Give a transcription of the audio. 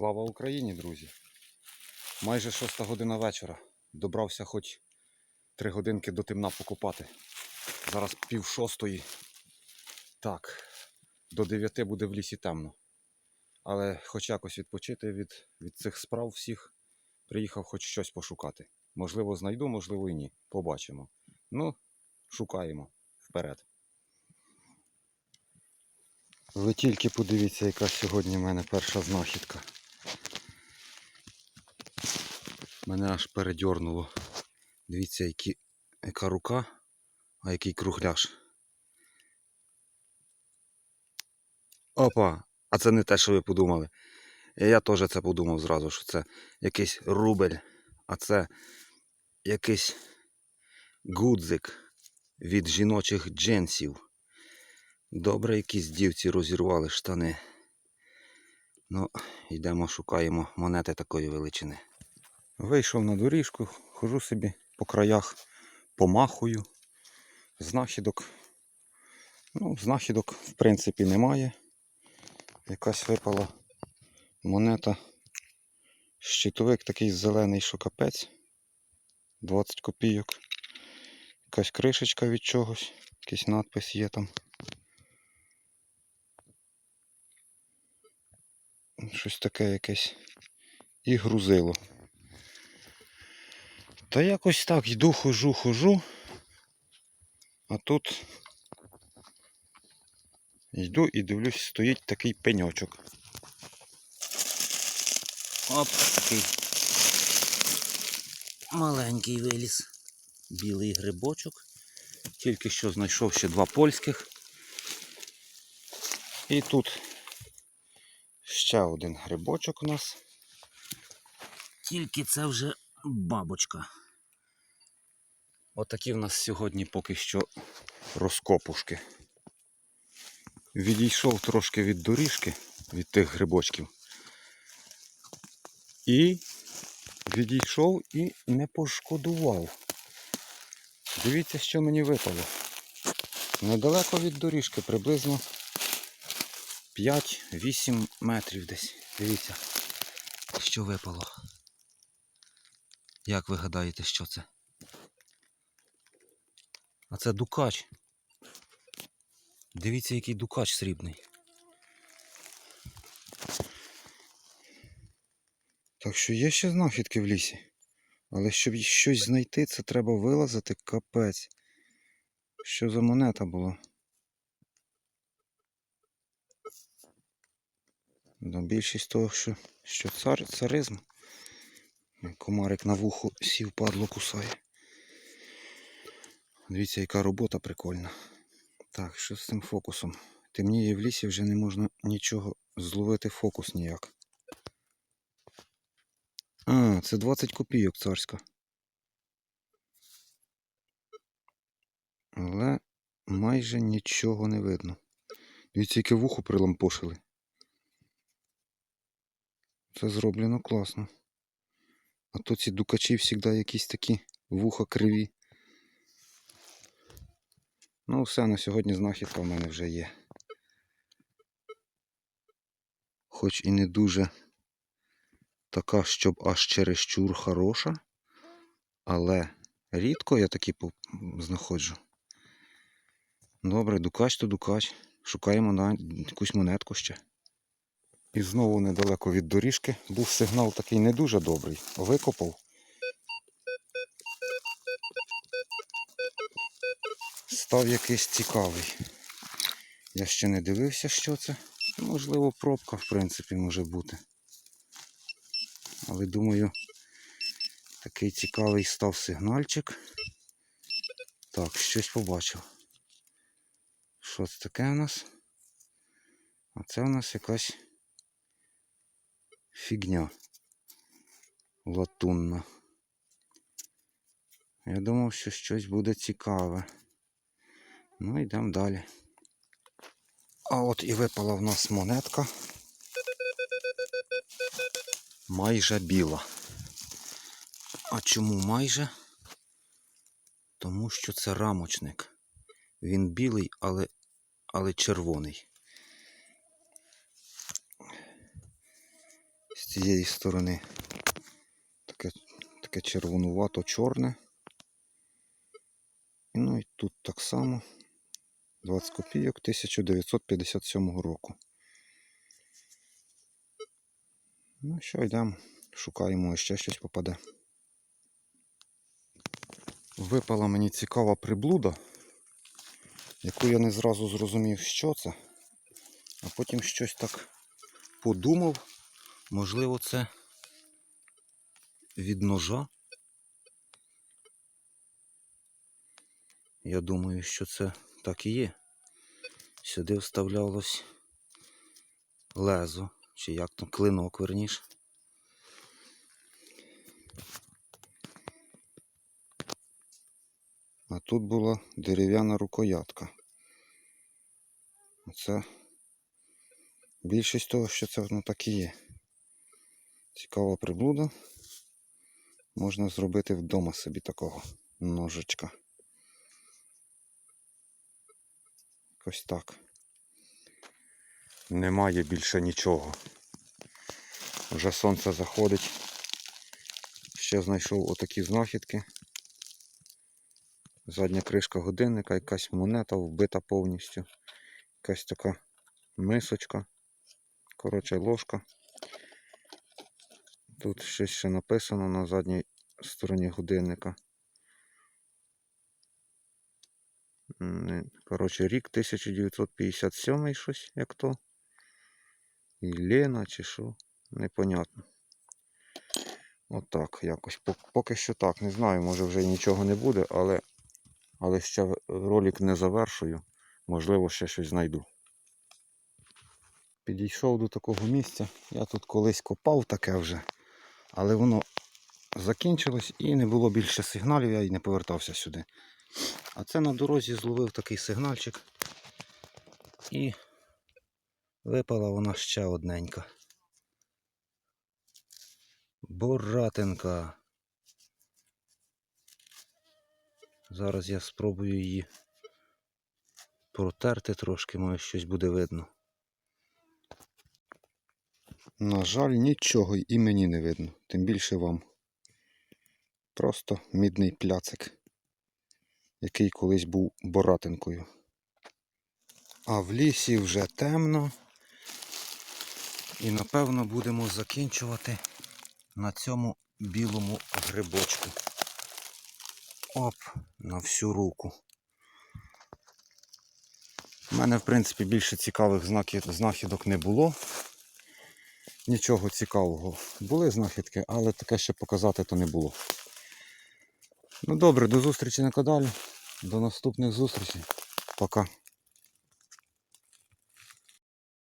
Слава Україні, друзі! Майже шоста година вечора. Добрався хоч три годинки до темна покупати. Зараз пів шостої. Так, до дев'яти буде в лісі темно. Але хоч якось відпочити від, від цих справ всіх, приїхав хоч щось пошукати. Можливо, знайду, можливо і ні. Побачимо. Ну, шукаємо вперед. Ви тільки подивіться, яка сьогодні в мене перша знахідка. Мене аж передьорнуло. Дивіться, які, яка рука, а який кругляш. Опа! А це не те, що ви подумали. Я теж це подумав зразу, що це якийсь рубель, а це якийсь гудзик від жіночих джинсів. Добре, якісь дівці розірвали штани. Ну, йдемо, шукаємо монети такої величини. Вийшов на доріжку, хожу собі по краях, помахую. Знахідок. Ну, знахідок, в принципі, немає. Якась випала монета. Щитовик такий зелений, що капець. 20 копійок. Якась кришечка від чогось. Якийсь надпис є там. Щось таке якесь. І грузило. Та якось так йду, хожу, хожу. А тут йду і дивлюсь, стоїть такий пеньочок. Оп, такий. Маленький виліз. Білий грибочок. Тільки що знайшов ще два польських. І тут ще один грибочок у нас. Тільки це вже бабочка. Отакі в нас сьогодні поки що розкопушки. Відійшов трошки від доріжки, від тих грибочків. І відійшов і не пошкодував. Дивіться, що мені випало. Недалеко від доріжки, приблизно 5-8 метрів десь. Дивіться, що випало. Як ви гадаєте, що це? А це дукач. Дивіться, який дукач срібний. Так що є ще знахідки в лісі. Але щоб щось знайти, це треба вилазити капець. Що за монета була? Да, більшість того, що, що цар, царизм. Комарик на вухо сів, падло кусає. Дивіться, яка робота прикольна. Так, що з цим фокусом? Темніє в лісі вже не можна нічого зловити фокус ніяк. А, це 20 копійок царська. Але майже нічого не видно. Дивіться, яке вухо прилампошили. Це зроблено класно. А то ці дукачі завжди якісь такі вуха криві. Ну, все, на сьогодні знахідка в мене вже є. Хоч і не дуже така, щоб аж чересчур хороша, але рідко я такі знаходжу. Добре, дукач то дукач. Шукаємо на якусь монетку ще. І знову недалеко від доріжки був сигнал такий не дуже добрий. Викопав. Став якийсь цікавий. Я ще не дивився, що це. Можливо, пробка, в принципі, може бути. Але думаю, такий цікавий став сигнальчик. Так, щось побачив. Що це таке у нас? А це у нас якась фігня латунна. Я думав, що щось буде цікаве. Ну, йдемо далі. А от і випала в нас монетка. Майже біла. А чому майже? Тому що це рамочник. Він білий, але, але червоний. з цієї сторони. Таке, таке червонувато чорне. Ну і тут так само. 20 копійок 1957 року. Ну що, йдемо, шукаємо, ще щось попаде. Випала мені цікава приблуда, яку я не зразу зрозумів, що це. А потім щось так подумав. Можливо, це від ножа. Я думаю, що це так і є. Сюди вставлялось лезо, чи як там, клинок, верніше. А тут була дерев'яна рукоятка. Оце більшість того, що це воно так і є. Цікава приблуда. Можна зробити вдома собі такого ножичка. Якось так. Немає більше нічого. Вже сонце заходить. Ще знайшов отакі знахідки. Задня кришка годинника, якась монета вбита повністю. Якась така мисочка. Коротше, ложка. Тут щось ще написано на задній стороні годинника. М, не- Коротше, рік 1957 щось, як то. І Лена чи що. Непонятно. Отак якось. Поки що так. Не знаю, може вже нічого не буде, але, але ще ролик не завершую. Можливо, ще щось знайду. Підійшов до такого місця. Я тут колись копав таке вже, але воно закінчилось і не було більше сигналів, я й не повертався сюди. А це на дорозі зловив такий сигнальчик. І випала вона ще одненька. Боратинка. Зараз я спробую її протерти трошки, може щось буде видно. На жаль, нічого і мені не видно, тим більше вам. Просто мідний пляцик, який колись був боратинкою. А в лісі вже темно. І напевно будемо закінчувати на цьому білому грибочку. Оп, на всю руку. У мене, в принципі, більше цікавих знахідок не було. Нічого цікавого. Були знахідки, але таке ще показати то не було. Ну добре, до зустрічі на каналі. До наступних зустрічей. Пока.